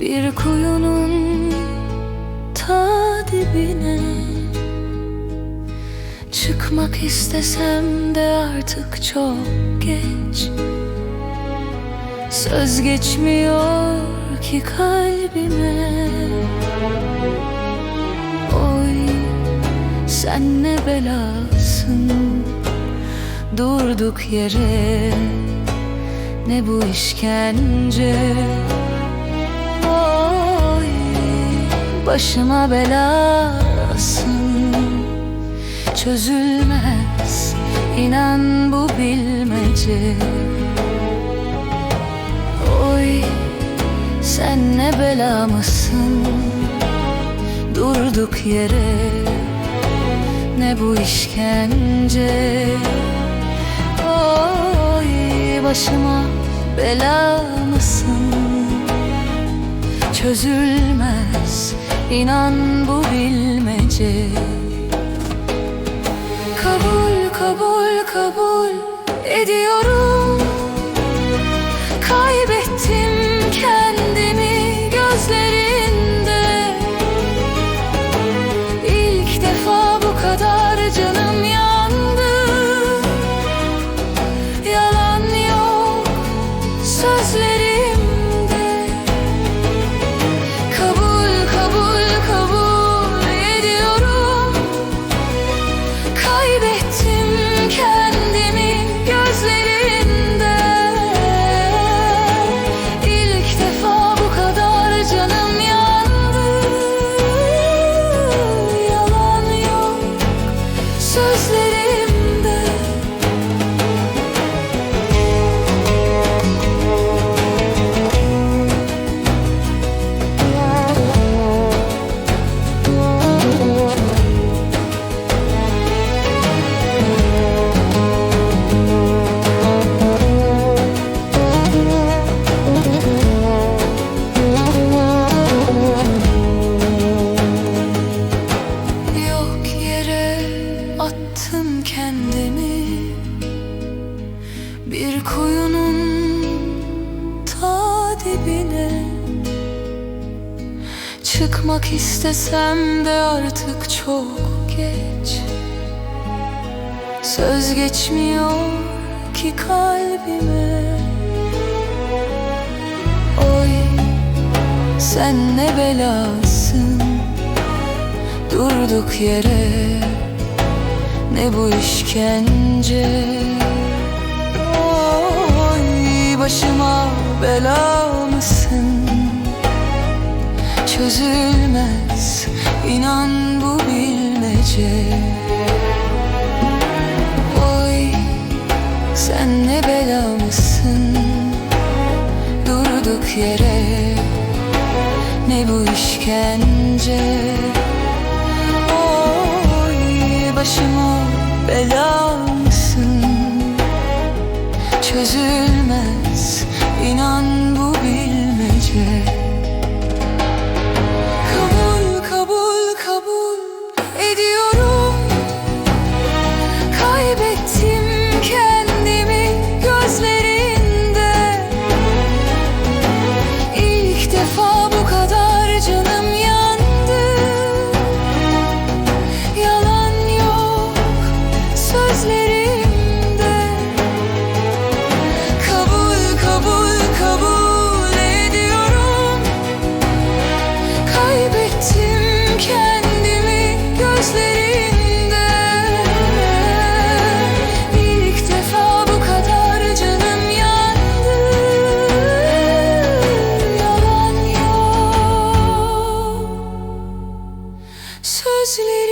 Bir kuyunun ta dibine Çıkmak istesem de artık çok geç. Söz geçmiyor ki kalbime. Oy sen ne belasın. Durduk yere ne bu işkence? Oy başıma belasın. Çözülmez inan bu bilmece. Oy sen ne bela mısın? Durduk yere. Ne bu işkence? Oy başıma bela mısın? Çözülmez inan bu bilmece. Kabul kabul kabul ediyorum Çıkmak istesem de artık çok geç. Söz geçmiyor ki kalbime. Oy sen ne belasın. Durduk yere ne bu işkence? Oy başıma bela Çözülmez inan bu bilmece. Oy sen ne bela mısın Durduk yere. Ne bu işkence? Oy başıma bela mısın? Çözülmez sözleri